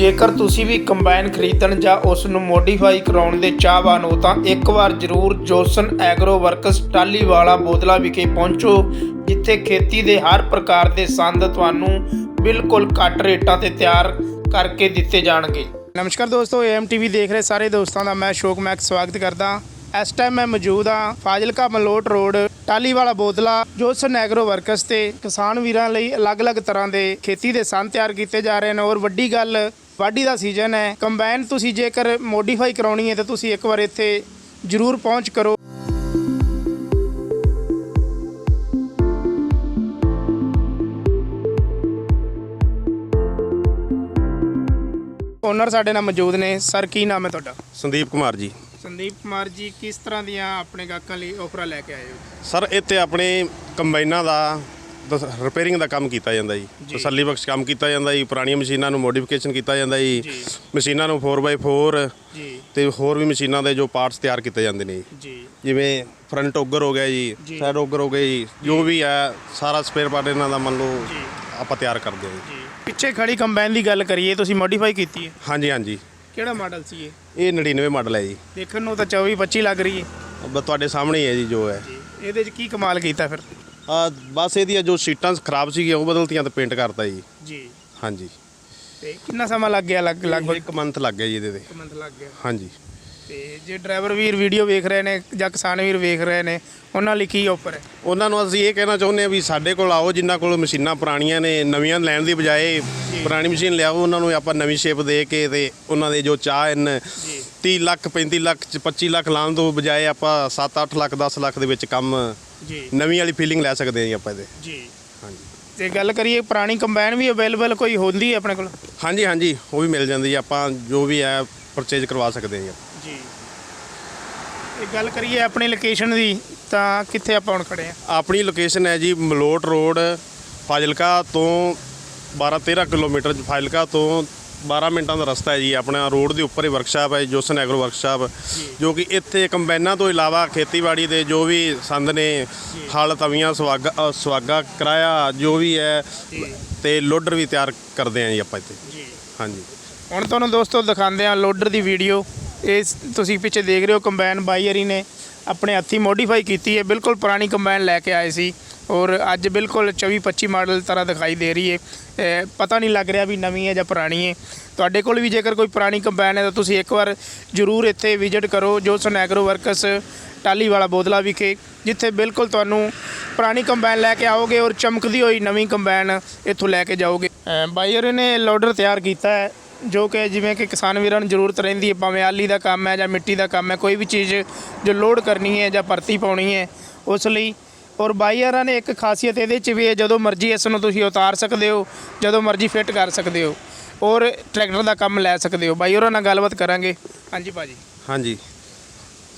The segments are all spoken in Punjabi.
ਜੇਕਰ ਤੁਸੀਂ ਵੀ ਕੰਬਾਈਨ ਖਰੀਦਣ ਜਾਂ ਉਸ ਨੂੰ ਮੋਡੀਫਾਈ ਕਰਾਉਣ ਦੇ ਚਾਹਵਾਨ ਹੋ, ਤਾਂ ਇੱਕ ਵਾਰ ਜ਼ਰੂਰ ਜੋਸਨ ਐਗਰੋ ਵਰਕਸ ਟਾਲੀਵਾਲਾ ਬੋਦਲਾ ਵਿਖੇ ਪਹੁੰਚੋ, ਜਿੱਥੇ ਖੇਤੀ ਦੇ ਹਰ ਪ੍ਰਕਾਰ ਦੇ ਸੰਦ ਤੁਹਾਨੂੰ ਬਿਲਕੁਲ ਘੱਟ ਰੇਟਾਂ ਤੇ ਤਿਆਰ ਕਰਕੇ ਦਿੱਤੇ ਜਾਣਗੇ। ਨਮਸਕਾਰ ਦੋਸਤੋ ਏਐਮਟੀਵੀ ਦੇਖ ਰਹੇ ਸਾਰੇ ਦੋਸਤਾਂ ਦਾ ਮੈਂ ਸ਼ੋਕ ਮੈਕ ਸਵਾਗਤ ਕਰਦਾ। ਇਸ ਟਾਈਮ ਮੈਂ ਮੌਜੂਦ ਹਾਂ Fazilka Malout road, Taliwala Botla Josan agro works ਤੇ ਕਿਸਾਨ ਵੀਰਾਂ ਲਈ ਅਲੱਗ-ਅਲੱਗ ਤਰ੍ਹਾਂ ਦੇ ਖੇਤੀ ਦੇ ਸੰਦ ਤਿਆਰ ਕੀਤੇ ਜਾ ਰਹੇ ਨੇ। ਔਰ ਵੱਡੀ ਗੱਲ ਵਾਢੀ ਦਾ ਸੀਜ਼ਨ ਹੈ। ਕੰਬਾਈਨ ਤੁਸੀਂ ਜੇਕਰ ਮੋਡੀਫਾਈ ਕਰਾਉਣੀ ਹੈ ਤਾਂ ਤੁਸੀਂ ਇੱਕ ਵਾਰ ਇੱਥੇ ਜ਼ਰੂਰ ਪਹੁੰਚ ਕਰੋ। ਓਨਰ ਸਾਡੇ ਨਾਲ ਮੌਜੂਦ ਨੇ। ਸਰ ਕੀ ਨਾਮ ਹੈ ਤੁਹਾਡਾ? ਸੰਦੀਪ ਕੁਮਾਰ ਜੀ। ਸੰਦੀਪ ਕੁਮਾਰ ਜੀ ਕਿਸ ਤਰ੍ਹਾਂ ਦੀਆਂ ਆਪਣੇ ਗਾਹਕਾਂ ਲਈ ਆਫਰਾਂ ਲੈ ਕੇ ਆਏ ਹੋ? ਸਰ ਇੱਥੇ ਆਪਣੇ ਕੰਬਾਈਨਾਂ ਦਾ ਰਿਪੇਅਰਿੰਗ ਦਾ ਕੰਮ ਕੀਤਾ ਜਾਂਦਾ ਜੀ। ਤਸੱਲੀ ਬਖਸ਼ ਕੰਮ ਕੀਤਾ ਜਾਂਦਾ ਜੀ। ਪੁਰਾਣੀਆਂ ਮਸ਼ੀਨਾਂ ਨੂੰ ਮੋਡੀਫਿਕੇਸ਼ਨ ਕੀਤਾ ਜਾਂਦਾ ਜੀ। ਮਸ਼ੀਨਾਂ ਨੂੰ 4x4 ਜੀ। ਤੇ ਹੋਰ ਵੀ ਮਸ਼ੀਨਾਂ ਦੇ ਜੋ ਪਾਰਟਸ ਤਿਆਰ ਕੀਤੇ ਜਾਂਦੇ ਨੇ। ਜੀ। ਜਿਵੇਂ ਫਰੰਟ ਔਗਰ ਹੋ ਗਿਆ ਜੀ। ਸਾਈਡ ਔਗਰ ਹੋ ਗਏ ਜੀ। ਜੋ ਵੀ ਹੈ ਸਾਰਾ ਸਪੇਅਰ ਪਾਰਟ ਇਹਨਾਂ ਦਾ ਮੰਨ ਲਓ। ਆਪਾਂ ਤਿਆਰ ਕਰਦੇ ਹਾਂ ਜੀ। ਪਿੱਛੇ ਖੜੀ ਕੰਬਾਈਨ ਦੀ ਗੱਲ ਕਰੀਏ ਤੁਸੀਂ ਮੋਡੀਫਾਈ ਕੀਤੀ ਹੈ? ਹਾਂਜੀ ਹਾਂਜੀ। ਕਿਹੜਾ ਮਾਡਲ ਸੀ ਇਹ? ਇਹ 99 ਮਾਡਲ ਹੈ ਜੀ। ਦੇਖਣ ਨੂੰ ਤਾਂ 24 25 ਲੱਗ ਰਹੀ ਹੈ। ਤੁਹਾਡੇ ਸਾਹਮਣੇ ਹੀ ਹੈ ਜੀ ਜੋ ਹੈ। ਇਹਦੇ 'ਚ ਕੀ ਕਮਾਲ ਕੀਤਾ ਫਿਰ? ਬਸ ਇਹਦੀਆਂ ਜੋ ਸੀਟਾਂ ਖਰਾਬ ਸੀਗੀਆਂ ਉਹ ਬਦਲਤੀਆਂ ਤੇ ਪੇਂਟ ਕਰਤਾ ਜੀ। ਜੀ। ਹਾਂਜੀ। ਤੇ ਕਿੰਨਾ ਸਮਾਂ ਲੱਗ ਗਿਆ ਲੱਗ ਲਗਭਗ ਇੱਕ ਮੰਥ ਲੱਗ ਗਿਆ ਜੀ ਇਹਦੇ ਤੇ। ਇੱਕ ਮੰਥ ਲੱਗ ਗਿਆ। ਹਾਂਜੀ। ਤੇ ਜੇ ਡਰਾਈਵਰ ਵੀਰ ਵੀਡੀਓ ਵੇਖ ਰਹੇ ਨੇ ਜਾਂ ਕਿਸਾਨ ਵੀਰ ਵੇਖ ਰਹੇ ਨੇ ਉਹਨਾਂ ਲਈ ਕੀ ਆਫਰ ਹੈ? ਉਹਨਾਂ ਨੂੰ ਅਸੀਂ ਇਹ ਕਹਿਣਾ ਚਾਹੁੰਦੇ ਆ ਵੀ ਸਾਡੇ ਕੋਲ ਆਓ ਜਿਨ੍ਹਾਂ ਕੋਲ ਮਸ਼ੀਨਾਂ ਪੁਰਾਣੀਆਂ ਨੇ ਨਵੀਆਂ ਲੈਣ ਦੀ ਬਜਾਏ ਪੁਰਾਣੀ ਮਸ਼ੀਨ ਲਿਆਓ ਉਹਨਾਂ ਨੂੰ ਆਪਾਂ ਨਵੀਂ ਸ਼ੇਪ ਦੇ ਕੇ ਤੇ ਉਹਨਾਂ ਦੇ ਜੋ ਚਾਹ ਹਨ ਜੀ। 30 ਲੱਖ 35 ਲੱਖ ਚ 25 ਲੱਖ ਲਾਉਣ ਤੋਂ ਬਜਾਏ ਆਪਾਂ 7-8 ਲੱਖ 10 ਲੱਖ ਦੇ ਵਿੱਚ ਕੰਮ ਜੀ। ਨਵੀਂ ਵਾਲੀ ਫੀਲਿੰਗ ਲੈ ਸਕਦੇ ਹਾਂ ਜੀ ਆਪਾਂ ਇਹਦੇ। ਜੀ। ਹਾਂਜੀ। ਤੇ ਗੱਲ ਕਰੀਏ ਪੁਰਾਣੀ ਕੰਬਾਈਨ ਵੀ ਅਵੇਲੇਬਲ ਕੋਈ ਹੁੰਦੀ ਹੈ ਆਪਣੇ ਕੋਲ? ਹਾਂਜੀ ਹਾਂਜੀ ਉਹ ਵੀ ਮਿਲ ਜਾਂਦੀ ਹੈ। ਆਪਾਂ ਜੋ ਵੀ ਹੈ ਪਰਚੇਜ ਕਰਵਾ ਸਕਦੇ ਹਾਂ ਜੀ। ਜੀ। ਇਹ ਗੱਲ ਕਰੀਏ ਆਪਣੀ ਲੋਕੇਸ਼ਨ ਦੀ ਤਾਂ ਕਿੱਥੇ ਆਪਾਂ ਹੁਣ ਖੜੇ ਆ ਆਪਣੀ ਲੋਕੇਸ਼ਨ ਹੈ ਜੀ ਮਲੋਟ ਰੋਡ ਫਾਜ਼ਿਲਕਾ ਤੋਂ 12-13 ਕਿਲੋਮੀਟਰ ਫਾਜ਼ਿਲਕਾ ਤੋਂ 12 ਮਿੰਟਾਂ ਦਾ ਰਸਤਾ ਹੈ ਜੀ ਆਪਣਾ ਰੋਡ ਦੇ ਉੱਪਰ ਹੀ ਵਰਕਸ਼ਾਪ ਹੈ ਜੋਸਨ ਐਗਰੋ ਵਰਕਸ਼ਾਪ ਜੋ। ਕਿ ਇੱਥੇ ਕੰਬਾਈਨਾਂ ਤੋਂ ਇਲਾਵਾ ਖੇਤੀਬਾੜੀ ਦੇ ਜੋ ਵੀ ਸੰਦ ਨੇ ਹਲ ਤਵੀਆਂ ਸਵਾਗਾ ਅ, ਸੁਹਾਗਾ ਕਿਰਾਇਆ ਜੋ ਵੀ ਹੈ ਤੇ ਲੋਡਰ ਵੀ ਤਿਆਰ ਕਰਦੇ ਹਾਂ ਜੀ ਆਪਾਂ ਇੱਥੇ। ਜੀ। ਹਾਂਜੀ। ਹੁਣ ਤੁਹਾਨੂੰ ਦੋਸਤੋ ਦਿਖਾਉਂਦੇ ਆ ਲੋਡਰ ਦੀ ਵੀਡੀਓ ਇਹ ਤੁਸੀਂ ਪਿੱਛੇ ਦੇਖ ਰਹੇ ਹੋ ਕੰਬਾਈਨ ਬਾਈਅਰੀ ਨੇ ਆਪਣੇ ਹੱਥੀ ਮੋਡੀਫਾਈ ਕੀਤੀ ਹੈ ਬਿਲਕੁਲ ਪੁਰਾਣੀ ਕੰਬਾਈਨ ਲੈ ਕੇ ਆਏ ਸੀ। ਔਰ ਅੱਜ ਬਿਲਕੁਲ 24 25 ਮਾਡਲ ਤਰ੍ਹਾਂ ਦਿਖਾਈ ਦੇ ਰਹੀ ਹੈ। ਪਤਾ ਨਹੀਂ ਲੱਗ ਰਿਹਾ ਵੀ ਨਵੀਂ ਹੈ ਜਾਂ ਪੁਰਾਣੀ ਹੈ। ਤੁਹਾਡੇ ਕੋਲ ਵੀ ਜੇਕਰ ਕੋਈ ਪੁਰਾਣੀ ਕੰਬਾਈਨ ਹੈ ਤਾਂ ਤੁਸੀਂ ਇੱਕ ਵਾਰ ਜ਼ਰੂਰ ਇੱਥੇ ਵਿਜ਼ਿਟ ਕਰੋ ਜੋ ਸਨੈਗਰੋ ਵਰਕਸ ਟਾਲੀ ਵਾਲਾ ਬੋਦਲਾ ਵਿਖੇ, ਜਿੱਥੇ ਬਿਲਕੁਲ ਤੁਹਾਨੂੰ ਪੁਰਾਣੀ ਕੰਬਾਈਨ ਲੈ ਕੇ ਆਓਗੇ ਔਰ ਚਮਕਦੀ ਹੋਈ ਨਵੀਂ ਕੰਬਾਈਨ ਇੱਥੋਂ ਲੈ ਕੇ ਜਾਓਗੇ। ਬਾਈਅਰ ਨੇ ਲੋਡਰ ਤਿਆਰ ਕੀਤਾ ਹੈ, ਜੋ ਕਿ ਜਿਵੇਂ ਕਿ ਕਿਸਾਨ ਵੀਰਾਂ ਨੂੰ ਜ਼ਰੂਰਤ ਰਹਿੰਦੀ ਹੈ, ਭਾਵੇਂ ਆਲੀ ਦਾ ਕੰਮ ਹੈ ਜਾਂ ਮਿੱਟੀ ਦਾ ਕੰਮ ਹੈ, ਕੋਈ ਵੀ ਚੀਜ਼ ਜੋ ਲੋਡ ਕਰਨੀ ਹੈ ਜਾਂ ਭਰਤੀ ਪਾਉਣੀ ਹੈ, ਉਸ ਲਈ ਔਰ ਬਾਈਅਰਾਂ ਨੇ ਇੱਕ ਖਾਸੀਅਤ ਇਹਦੇ 'ਚ ਵੀ ਹੈ ਜਦੋਂ ਮਰਜ਼ੀ ਇਸ ਨੂੰ ਤੁਸੀਂ ਉਤਾਰ ਸਕਦੇ ਹੋ ਜਦੋਂ ਮਰਜ਼ੀ ਫਿੱਟ ਕਰ ਸਕਦੇ ਹੋ ਔਰ ਟਰੈਕਟਰ ਦਾ ਕੰਮ ਲੈ ਸਕਦੇ ਹੋ। ਬਾਈਅਰਾਂ ਨਾਲ ਗੱਲਬਾਤ ਕਰਾਂਗੇ। ਹਾਂਜੀ ਭਾਜੀ। ਹਾਂਜੀ।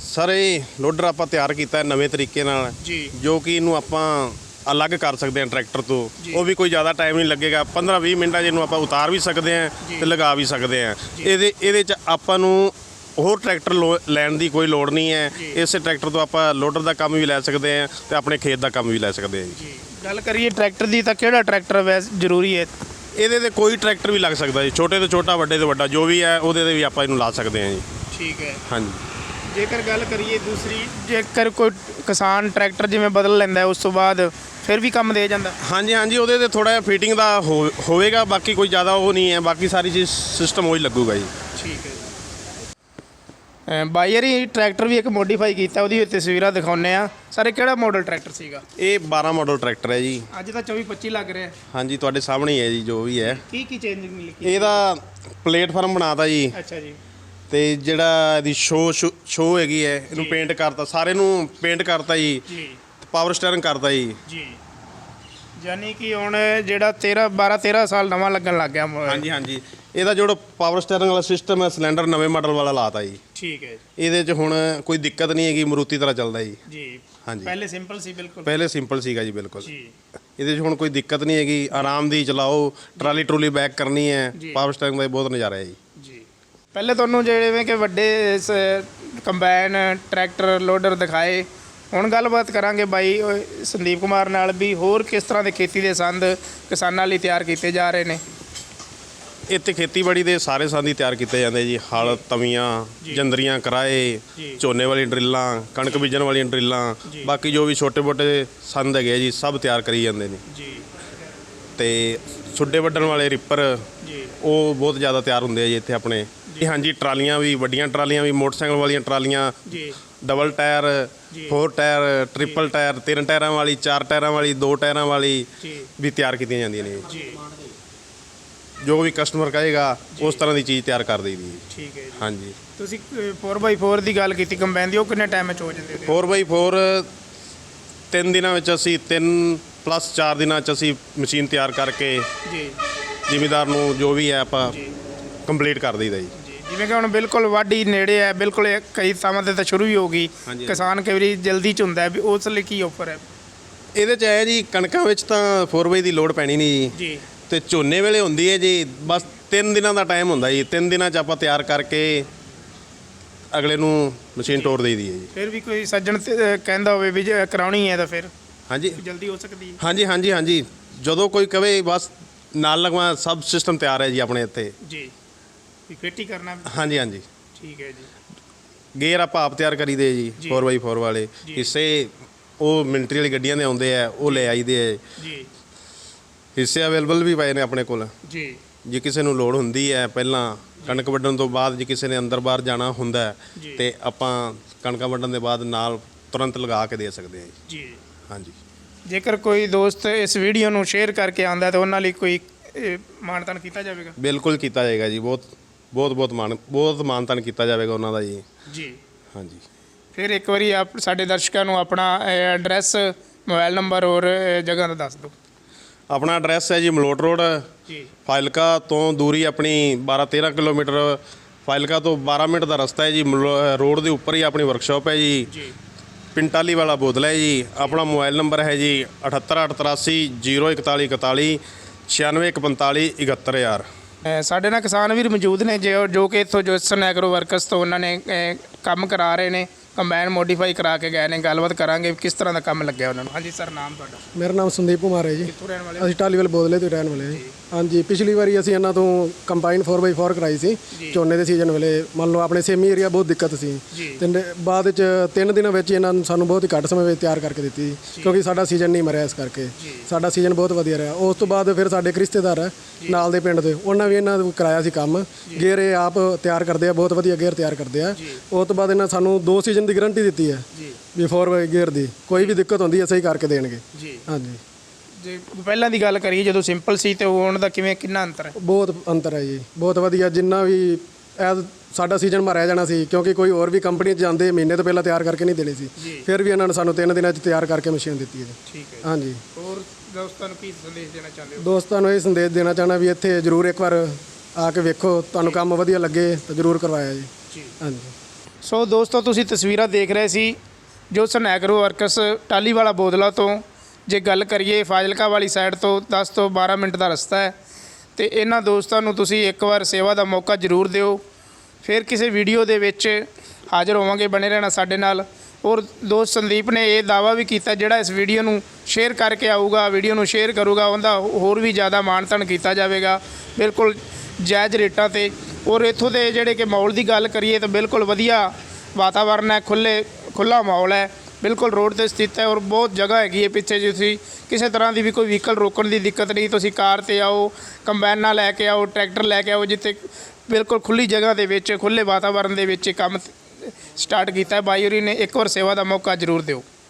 ਸਰ ਇਹ ਲੋਡਰ ਆਪਾਂ ਤਿਆਰ ਕੀਤਾ ਹੈ ਨਵੇਂ ਤਰੀਕੇ ਨਾਲ। ਜੀ। ਜੋ ਕਿ ਇਹਨੂੰ ਆਪਾਂ ਅਲੱਗ ਕਰ ਸਕਦੇ ਹਾਂ ਟਰੈਕਟਰ ਤੋਂ। ਉਹ ਵੀ ਕੋਈ ਜ਼ਿਆਦਾ ਟਾਈਮ ਨਹੀਂ ਲੱਗੇਗਾ। 15-20 ਮਿੰਟਾਂ 'ਚ ਇਹਨੂੰ ਆਪਾਂ ਉਤਾਰ ਵੀ ਸਕਦੇ ਹਾਂ। ਤੇ ਲਗਾ ਵੀ ਸਕਦੇ ਹਾਂ। ਇਹਦੇ ਇਹਦੇ 'ਚ ਆਪਾਂ ਨੂੰ ਹੋਰ ਟਰੈਕਟਰ ਲੈਣ ਦੀ ਕੋਈ ਲੋੜ ਨਹੀਂ ਹੈ। ਇਸੇ ਟਰੈਕਟਰ ਤੋਂ ਆਪਾਂ ਲੋਡਰ ਦਾ ਕੰਮ ਵੀ ਲੈ ਸਕਦੇ ਹਾਂ ਤੇ ਆਪਣੇ ਖੇਤ ਦਾ ਕੰਮ ਵੀ ਲੈ ਸਕਦੇ ਹਾਂ ਜੀ। ਗੱਲ ਕਰੀਏ ਟਰੈਕਟਰ ਦੀ ਤਾਂ ਕਿਹੜਾ ਟਰੈਕਟਰ ਵੈਸ ਜ਼ਰੂਰੀ ਹੈ? ਇਹਦੇ ਤੇ ਕੋਈ ਟਰੈਕਟਰ ਵੀ ਲੱਗ ਸਕਦਾ ਜੀ। ਛੋਟੇ ਤੋਂ ਛੋਟਾ ਵੱਡੇ ਤੋਂ ਵੱਡਾ ਜੋ ਵੀ ਹੈ ਉਹਦੇ ਤੇ ਵੀ ਆਪਾਂ ਇਹਨੂੰ ਲਾ ਸਕਦੇ ਹਾਂ ਜੀ। ਠੀਕ ਹੈ। ਹਾਂਜੀ। ਜੇਕਰ ਗੱਲ ਕਰੀਏ ਦੂਸਰੀ ਜੇਕਰ ਕੋਈ ਕਿਸਾਨ ਟਰੈਕਟਰ ਜਿਵੇਂ ਬਦਲ ਲੈਂਦਾ ਉਸ ਤੋਂ ਬਾਅਦ ਫਿਰ ਵੀ ਕੰਮ ਦੇ ਜਾਂਦਾ? ਹਾਂਜੀ ਹਾਂਜੀ ਉਹਦੇ ਤੇ ਥੋੜਾ ਜਿਹਾ ਫਿਟਿੰਗ ਦਾ ਹੋਵੇਗਾ ਬਾਕੀ ਕੋਈ ਜ਼ਿਆਦਾ ਉਹ ਨਹੀਂ ਹੈ। ਬਾਕੀ ਸਾਰੀ ਚੀਜ਼ ਸਿਸਟਮ ਉਹੀ ਲੱਗੂਗਾ ਜੀ। ਠੀਕ ਹੈ। ਬਾਈਅਰ ਹੀ ਟਰੈਕਟਰ ਵੀ ਇੱਕ ਮੋਡੀਫਾਈ ਕੀਤਾ ਉਹਦੀ ਤਸਵੀਰਾਂ ਦਿਖਾਉਨੇ ਆ ਸਰ ਇਹ ਕਿਹੜਾ ਮਾਡਲ ਟਰੈਕਟਰ ਸੀਗਾ? ਇਹ 12 ਮਾਡਲ ਟਰੈਕਟਰ ਹੈ ਜੀ। ਅੱਜ ਤਾਂ 24 25 ਲੱਗ ਰਿਹਾ। ਹਾਂਜੀ ਤੁਹਾਡੇ ਸਾਹਮਣੇ ਹੀ ਹੈ ਜੀ ਜੋ ਵੀ ਹੈ। ਕੀ ਕੀ ਚੇਂਜਿੰਗ ਮਿਲੀ ਕੀ? ਇਹਦਾ ਪਲੇਟਫਾਰਮ ਬਣਾਤਾ ਜੀ। ਅੱਛਾ ਜੀ। ਤੇ ਜਿਹੜਾ ਇਹਦੀ ਸ਼ੋ ਸ਼ੋ ਹੈਗੀ ਹੈ ਇਹਨੂੰ ਪੇਂਟ ਕਰਤਾ ਸਾਰੇ ਨੂੰ ਪੇਂਟ ਕਰਤਾ ਜੀ। ਜੀ। ਪਾਵਰ ਸਟੀਅਰਿੰਗ ਕਰਤਾ ਜੀ। ਜੀ। ਯਾਨੀ ਕਿ ਹੁਣ ਜਿਹੜਾ 13 12 13 ਸਾਲ ਨਵਾਂ ਲੱਗਣ ਲੱਗ ਗਿਆ। ਹਾਂਜੀ ਹਾਂਜੀ। ਇਹਦਾ ਜਿਹੜਾ ਪਾਵਰ ਸਟੀਅਰਿੰਗ ਵਾਲਾ ਸਿਸਟਮ ਹੈ ਸਿਲੰਡਰ ਨਵੇਂ ਮਾਡਲ ਵਾਲਾ ਲਾਤਾ ਜੀ। ਠੀਕ ਹੈ ਇਹਦੇ 'ਚ ਹੁਣ ਕੋਈ ਦਿੱਕਤ ਨਹੀਂ ਹੈਗੀ ਮਰੂਤੀ ਤਰ੍ਹਾਂ ਚੱਲਦਾ ਜੀ। ਜੀ। ਹਾਂਜੀ। ਪਹਿਲੇ ਸਿੰਪਲ ਸੀ ਬਿਲਕੁਲ। ਪਹਿਲੇ ਸਿੰਪਲ ਸੀਗਾ ਜੀ ਬਿਲਕੁਲ। ਜੀ। ਇਹਦੇ 'ਚ ਹੁਣ ਕੋਈ ਦਿੱਕਤ ਨਹੀਂ ਹੈਗੀ ਆਰਾਮ ਦੀ ਚਲਾਓ ਟਰਾਲੀ ਟਰੂਲੀ ਬੈਕ ਕਰਨੀ ਹੈ ਜੀ। ਪਾਵਰ ਸਟੀਅਰਿੰਗ ਦਾ ਬਹੁਤ ਨਜ਼ਾਰਾ ਹੈ ਜੀ। ਜੀ। ਪਹਿਲੇ ਤੁਹਾਨੂੰ ਜਿਵੇਂ ਕਿ ਵੱਡੇ ਕੰਬਾਈਨ ਟਰੈਕਟਰ ਲੋਡਰ ਦਿਖਾਏ ਹੁਣ ਗੱਲਬਾਤ ਕਰਾਂਗੇ ਬਾਈ ਸੰਦੀਪ ਕੁਮਾਰ ਨਾਲ ਵੀ ਹੋਰ ਕਿਸ ਤਰ੍ਹਾਂ ਦੇ ਖੇਤੀ ਦੇ ਸੰਦ ਕਿਸਾਨਾਂ ਲਈ ਤਿਆਰ ਕੀਤੇ ਜਾ ਰਹੇ ਨੇ। ਇੱਥੇ ਖੇਤੀਬਾੜੀ ਦੇ ਸਾਰੇ ਸੰਦ ਤਿਆਰ ਕੀਤੇ ਜਾਂਦੇ ਜੀ। ਹਲ ਤਵੀਆਂ ਜੰਦਰੀਆਂ ਕਰਾਏ। ਝੋਨੇ ਵਾਲੀ ਡਰਿੱਲਾਂ ਕਣਕ ਬੀਜਣ ਵਾਲੀਆਂ ਡਰਿੱਲਾਂ। ਬਾਕੀ ਜੋ ਵੀ ਛੋਟੇ-ਮੋਟੇ ਸੰਦ ਹੈਗੇ ਜੀ ਸਭ ਤਿਆਰ ਕਰੀ ਜਾਂਦੇ ਨੇ। ਜੀ। ਤੇ ਛੁੱਡੇ ਵੱਢਣ ਵਾਲੇ ਰਿੱਪਰ ਉਹ ਬਹੁਤ ਜ਼ਿਆਦਾ ਤਿਆਰ ਹੁੰਦੇ ਆ ਜੀ ਇੱਥੇ ਆਪਣੇ। ਜੀ। ਹਾਂਜੀ ਟਰਾਲੀਆਂ ਵੀ ਵੱਡੀਆਂ ਟਰਾਲੀਆਂ ਵੀ ਮੋਟਰਸਾਈਕਲ ਵਾਲੀਆਂ ਟਰਾਲੀਆਂ ਜੀ। Double tyre. Four tyre triple tyre ਤਿੰਨ ਟਾਇਰਾਂ ਵਾਲੀ ਚਾਰ ਟਾਇਰਾਂ ਵਾਲੀ ਦੋ ਟਾਇਰਾਂ ਵਾਲੀ ਵੀ ਤਿਆਰ ਕੀਤੀਆਂ ਜਾਂਦੀਆਂ ਨੇ ਜੀ। ਜੋ ਵੀ ਕਸਟਮਰ ਕਹੇਗਾ ਉਸ ਤਰ੍ਹਾਂ ਦੀ ਚੀਜ਼ ਤਿਆਰ ਕਰ ਦਈਦੀ ਹੈ। ਠੀਕ ਹੈ ਜੀ। ਹਾਂਜੀ। ਤੁਸੀਂ 4x4 ਦੀ ਗੱਲ ਕੀਤੀ ਕੰਬਾਈਨ ਦੀ ਉਹ ਕਿੰਨੇ ਟਾਈਮ ਵਿੱਚ ਹੋ ਜਾਂਦੇ ਉਹਦੇ 4x4 ਤਿੰਨ ਦਿਨਾਂ ਵਿੱਚ ਅਸੀਂ ਤਿੰਨ ਪਲੱਸ 4 ਦਿਨਾਂ ਵਿੱਚ ਅਸੀਂ ਮਸ਼ੀਨ ਤਿਆਰ ਕਰਕੇ ਜੀ। ਜ਼ਿਮੀਦਾਰ ਨੂੰ ਜੋ ਵੀ ਹੈ ਆਪਾਂ ਕੰਪਲੀਟ ਕਰ ਦਈਦਾ ਜੀ। ਜੀ। ਜਿਵੇਂ ਕਿ ਹੁਣ ਬਿਲਕੁਲ ਵਾਢੀ ਨੇੜੇ ਹੈ ਬਿਲਕੁਲ ਇਹ ਕਈ ਥਾਵਾਂ ਤੇ ਤਾਂ ਸ਼ੁਰੂ ਵੀ ਹੋ ਗਈ। ਹਾਂਜੀ। ਕਿਸਾਨ ਕਈ ਵਾਰੀ ਜਲਦੀ ਚ ਹੁੰਦਾ ਹੈ ਵੀ ਉਸ ਲਈ ਕੀ ਆਫਰ ਹੈ? ਇਹਦੇ ਚ ਆਇਆ ਜੀ ਕਣਕਾਂ ਵਿੱਚ ਤਾਂ 4x ਦੀ ਲੋਡ ਪੈਣੀ ਨਹੀਂ ਜੀ। ਜੀ। ਤੇ ਝੋਨੇ ਵੇਲੇ ਹੁੰਦੀ ਹੈ ਜੀ ਬਸ 3 ਦਿਨਾਂ ਦਾ ਟਾਈਮ ਹੁੰਦਾ ਜੀ। 3 ਦਿਨਾਂ ਚ ਆਪਾਂ ਤਿਆਰ ਕਰਕੇ ਅਗਲੇ ਨੂੰ ਮਸ਼ੀਨ ਤੋੜ ਦੇਈਦੀ ਹੈ ਜੀ। ਫਿਰ ਵੀ ਕੋਈ ਸੱਜਣ ਤੇ, ਅਹ, ਕਹਿੰਦਾ ਹੋਵੇ ਵੀ ਜੇ ਕਰਾਉਣੀ ਹੈ ਤਾਂ ਫਿਰ ਹਾਂਜੀ। ਜਲਦੀ ਹੋ ਸਕਦੀ ਹੈ ਹਾਂਜੀ ਹਾਂਜੀ ਹਾਂਜੀ। ਜਦੋਂ ਕੋਈ ਕਵੇ ਬਸ ਨਾਲ ਲਗਵਾ ਸਭ ਸਿਸਟਮ ਤਿਆਰ ਹੈ ਜੀ ਆਪਣੇ ਇੱਥੇ। ਜੀ। ਵੀ ਫਿੱਟ ਹੀ ਕਰਨਾ ਹਾਂਜੀ ਹਾਂਜੀ। ਠੀਕ ਹੈ ਜੀ। ਗੇਅਰ ਆਪਾਂ ਆਪ ਤਿਆਰ ਕਰੀਦੇ ਜੀ ਜੀ। 4x4 ਵਾਲੇ। ਜੀ। ਹਿੱਸੇ ਉਹ ਮਿਲਟਰੀ ਵਾਲੀ ਗੱਡੀਆਂ ਦੇ ਆਉਂਦੇ ਆ ਉਹ ਲੈ ਆਈਦੇ ਆ। ਜੀ। ਹਿੱਸੇ ਅਵੇਲੇਬਲ ਵੀ ਪਏ ਨੇ ਆਪਣੇ ਕੋਲ। ਜੀ। ਜੇ ਕਿਸੇ ਨੂੰ ਲੋੜ ਹੁੰਦੀ ਹੈ ਪਹਿਲਾਂ ਕਣਕ ਵੱਢਣ ਤੋਂ ਬਾਅਦ ਜੇ ਕਿਸੇ ਨੇ ਅੰਦਰ ਬਾਹਰ ਜਾਣਾ ਹੁੰਦਾ ਹੈ, ਜੀ। ਤੇ ਆਪਾਂ ਕਣਕਾਂ ਵੱਢਣ ਦੇ ਬਾਅਦ ਨਾਲ ਤੁਰੰਤ ਲਗਾ ਕੇ ਦੇ ਸਕਦੇ ਹਾਂ ਜੀ। ਜੀ। ਹਾਂਜੀ। ਜੇਕਰ ਕੋਈ ਦੋਸਤ ਇਸ ਵੀਡੀਓ ਨੂੰ ਸ਼ੇਅਰ ਕਰਕੇ ਆਂਦਾ ਤਾਂ ਉਹਨਾਂ ਲਈ ਕੋਈ ਇਹ, ਮਾਨਤਾਨ ਕੀਤਾ ਜਾਵੇਗਾ? ਬਿਲਕੁਲ ਕੀਤਾ ਜਾਏਗਾ ਜੀ। ਬਹੁਤ ਬਹੁਤ ਬਹੁਤ ਮਾਨ ਬਹੁਤ ਮਾਨਤਾਨ ਕੀਤਾ ਜਾਵੇਗਾ ਉਹਨਾਂ ਦਾ ਜੀ। ਜੀ। ਹਾਂਜੀ। ਫਿਰ ਇੱਕ ਵਾਰੀ ਆਪ ਸਾਡੇ ਦਰਸ਼ਕਾਂ ਨੂੰ ਆਪਣਾ ਐਡਰੈਸ ਮੋਬਾਈਲ ਨੰਬਰ ਔਰ ਜਗ੍ਹਾ ਦਾ ਦੱਸ ਦਿਓ। ਆਪਣਾ ਐਡਰੈਸ ਹੈ ਜੀ ਮਲੋਟ ਰੋਡ ਜੀ। ਫਾਜ਼ਿਲਕਾ ਤੋਂ ਦੂਰੀ ਆਪਣੀ 12-13 ਕਿਲੋਮੀਟਰ ਫਾਜ਼ਿਲਕਾ ਤੋਂ 12 ਮਿੰਟ ਦਾ ਰਸਤਾ ਹੈ ਜੀ ਮਲੋ- ਰੋਡ ਦੇ ਉੱਪਰ ਹੀ ਆਪਣੀ ਵਰਕਸ਼ਾਪ ਹੈ ਜੀ। ਜੀ। ਪਿੰਟਾਲੀ ਵਾਲਾ ਬੋਤਲ ਹੈ ਜੀ ਆਪਣਾ ਮੋਬਾਈਲ ਨੰਬਰ ਹੈ ਜੀ 7883 04141 9645 71000 ਅਹ, ਸਾਡੇ ਨਾਲ ਕਿਸਾਨ ਵੀਰ ਮੌਜੂਦ ਨੇ ਜੋ ਜੋ ਕਿ ਇੱਥੋਂ ਜੋਸਨ ਐਗਰੋ ਵਰਕਰਸ ਤੋਂ ਉਹਨਾਂ ਨੇ ਕੰਮ ਕਰਾ ਰਹੇ ਨੇ। ਕੰਬਾਈਨ ਮੋਡੀਫਾਈ ਕਰਾ ਕੇ ਗਏ ਨੇ ਗੱਲਬਾਤ ਕਰਾਂਗੇ ਕਿਸ ਤਰ੍ਹਾਂ ਦਾ ਕੰਮ ਲੱਗਿਆ ਉਹਨਾਂ ਨੂੰ। ਹਾਂਜੀ ਸਰ ਨਾਮ ਤੁਹਾਡਾ? ਮੇਰਾ ਨਾਮ ਸੰਦੀਪ ਕੁਮਾਰ ਹੈ ਜੀ। ਕਿੱਥੋਂ ਰਹਿਣ ਵਾਲੇ ਅਸੀਂ ਟਾਲੀਵਲ ਬੋਦਲੇ ਤੋਂ ਰਹਿਣ ਵਾਲੇ ਹਾਂ ਜੀ। ਹਾਂਜੀ ਪਿਛਲੀ ਵਾਰੀ ਅਸੀਂ ਇਹਨਾਂ ਤੋਂ ਕੰਬਾਈਨ 4x4 ਕਰਾਈ ਸੀ। ਝੋਨੇ ਦੇ ਸੀਜ਼ਨ ਵੇਲੇ ਮੰਨ ਲਓ ਆਪਣੇ ਸੇਮੀ ਏਰੀਆ ਬਹੁਤ ਦਿੱਕਤ ਸੀ। ਤੇ ਨ- ਬਾਅਦ ਵਿੱਚ ਤਿੰਨ ਦਿਨਾਂ ਵਿੱਚ ਇਹਨਾਂ ਨੂੰ ਸਾਨੂੰ ਬਹੁਤ ਹੀ ਘੱਟ ਸਮੇਂ ਵਿੱਚ ਤਿਆਰ ਕਰਕੇ ਦਿੱਤੀ। ਕਿਉਂਕਿ ਸਾਡਾ ਸੀਜ਼ਨ ਨਹੀਂ ਮਰਿਆ ਇਸ ਕਰਕੇ। ਸਾਡਾ ਸੀਜ਼ਨ ਬਹੁਤ ਵਧੀਆ ਰਿਹਾ। ਉਸ ਤੋਂ ਬਾਅਦ ਫਿਰ ਸਾਡੇ ਇੱਕ ਰਿਸ਼ਤੇਦਾਰ ਹੈ ਨਾਲ ਦੇ ਪਿੰਡ ਦੇ। ਉਹਨਾਂ ਵੀ ਇਹਨਾਂ ਨੂੰ ਕਰਾਇਆ ਸੀ ਕੰਮ। ਗੇਅਰ ਇਹ ਆਪ ਤਿਆਰ ਕਰਦੇ ਆ ਬਹੁਤ ਵਧੀਆ ਗੇਅਰ ਤਿਆਰ ਕਰਦੇ ਆ। ਉਸ ਤੋਂ ਬਾਅਦ ਇਹਨਾਂ ਸਾਨੂੰ ਦੋ ਸੀਜ਼ਨ ਦੀ ਗਾਰੰਟੀ ਦਿੱਤੀ ਹੈ। 4x ਗੇਅਰ ਦੀ। ਕੋਈ ਵੀ ਦਿੱਕਤ ਹੁੰਦੀ ਹੈ ਸਹੀ ਕਰਕੇ ਦੇਣਗੇ। ਜੀ। ਹਾਂਜੀ। ਜੇ ਪਹਿਲਾਂ ਦੀ ਗੱਲ ਕਰੀਏ ਜਦੋਂ ਸਿੰਪਲ ਸੀ ਤੇ ਹੁਣ ਦਾ ਕਿਵੇਂ ਕਿੰਨਾ ਅੰਤਰ ਹੈ? ਬਹੁਤ ਅੰਤਰ ਹੈ ਜੀ। ਬਹੁਤ ਵਧੀਆ। ਜਿੰਨਾ ਵੀ ਇਹ ਸਾਡਾ ਸੀਜ਼ਨ ਮਾਰਿਆ ਜਾਣਾ ਸੀ ਕਿਉਂਕਿ ਕੋਈ ਹੋਰ ਵੀ ਕੰਪਨੀ 'ਚ ਜਾਂਦੇ ਮਹੀਨੇ ਤੋਂ ਪਹਿਲਾਂ ਤਿਆਰ ਕਰਕੇ ਨਹੀਂ ਦੇਣੀ ਸੀ। ਫਿਰ ਵੀ ਇਹਨਾਂ ਨੇ ਸਾਨੂੰ ਤਿੰਨ ਦਿਨਾਂ 'ਚ ਤਿਆਰ ਕਰਕੇ ਮਸ਼ੀਨ ਦਿੱਤੀ ਹੈ। ਠੀਕ ਹੈ। ਹਾਂਜੀ। ਹੋਰ ਦੋਸਤਾਂ ਨੂੰ ਕੀ ਸੰਦੇਸ਼ ਦੇਣਾ ਚਾਹੁੰਦੇ ਹੋ? ਦੋਸਤਾਂ ਨੂੰ ਇਹ ਸੰਦੇਸ਼ ਦੇਣਾ ਚਾਹਣਾ ਵੀ ਇੱਥੇ ਜ਼ਰੂਰ ਇੱਕ ਵਾਰ ਆ ਕੇ ਵੇਖੋ ਤੁਹਾਨੂੰ ਕੰਮ ਵਧੀਆ ਲੱਗੇ ਤਾਂ ਜ਼ਰੂਰ ਕਰਵਾਇਆ ਜੀ। ਜੀ। ਹਾਂਜੀ। ਸੋ ਦੋਸਤੋ ਤੁਸੀਂ ਤਸਵੀਰਾਂ ਦੇਖ ਰਹੇ ਸੀ ਜੋ ਸਨੈਗਰੋ ਵਰਕਸ ਟਾਲੀ ਵਾਲਾ ਬੋਦਲਾ ਤੋਂ ਜੇ ਗੱਲ ਕਰੀਏ ਫਾਜ਼ਿਲਕਾ ਵਾਲੀ ਸਾਈਡ ਤੋਂ 10 ਤੋਂ 12 ਮਿੰਟ ਦਾ ਰਸਤਾ ਹੈ। ਤੇ ਇਹਨਾਂ ਦੋਸਤਾਂ ਨੂੰ ਤੁਸੀਂ ਇੱਕ ਵਾਰ ਸੇਵਾ ਦਾ ਮੌਕਾ ਜ਼ਰੂਰ ਦਿਓ। ਫਿਰ ਕਿਸੇ ਵੀਡੀਓ ਦੇ ਵਿੱਚ ਹਾਜ਼ਰ ਹੋਵਾਂਗੇ, ਬਣੇ ਰਹਿਣਾ ਸਾਡੇ ਨਾਲ। ਔਰ ਦੋਸਤ ਸੰਦੀਪ ਨੇ ਇਹ ਦਾਵਾ ਵੀ ਕੀਤਾ, ਜਿਹੜਾ ਇਸ ਵੀਡੀਓ ਨੂੰ ਸ਼ੇਅਰ ਕਰਕੇ ਆਊਗਾ, ਵੀਡੀਓ ਨੂੰ ਸ਼ੇਅਰ ਕਰੂਗਾ, ਉਹਦਾ ਹੋਰ ਵੀ ਜ਼ਿਆਦਾ ਮਾਣਤਣ ਕੀਤਾ ਜਾਵੇਗਾ। ਬਿਲਕੁਲ ਜਾਇਜ਼ ਰੇਟਾਂ ਤੇ। ਔਰ ਇੱਥੋਂ ਦੇ ਜਿਹੜੇ ਕਿ ਮਾਹੌਲ ਦੀ ਗੱਲ ਕਰੀਏ ਤਾਂ ਬਿਲਕੁਲ ਵਧੀਆ ਵਾਤਾਵਰਨ ਹੈ ਖੁੱਲੇ ਖੁੱਲਾ ਮਾਹੌਲ ਹੈ, ਬਿਲਕੁਲ ਰੋਡ ਤੇ ਸਥਿਤ ਹੈ ਔਰ ਬਹੁਤ ਜਗ੍ਹਾ ਹੈਗੀ ਹੈ ਪਿੱਛੇ ਜੇ ਤੁਸੀਂ। ਕਿਸੇ ਤਰ੍ਹਾਂ ਦੀ ਵੀ ਕੋਈ ਵਹੀਕਲ ਰੋਕਣ ਦੀ ਦਿੱਕਤ ਨਹੀਂ, ਤੁਸੀਂ ਕਾਰ ਤੇ ਆਓ, ਕੰਬਾਈਨਾਂ ਲੈ ਕੇ ਆਓ, ਟਰੈਕਟਰ ਲੈ ਕੇ ਆਓ, ਜਿੱਥੇ ਬਿਲਕੁਲ ਖੁੱਲੀ ਜਗ੍ਹਾ ਦੇ ਵਿੱਚ, ਖੁੱਲੇ ਵਾਤਾਵਰਨ ਦੇ ਵਿੱਚ ਇਹ ਕੰਮ ਸਟਾਰਟ ਕੀਤਾ ਹੈ। ਬਾਈ ਹੋਰੀ ਨੇ ਇੱਕ ਵਾਰ ਸੇਵਾ ਦਾ ਮੌਕਾ ਜ਼ਰੂਰ ਦਿਓ।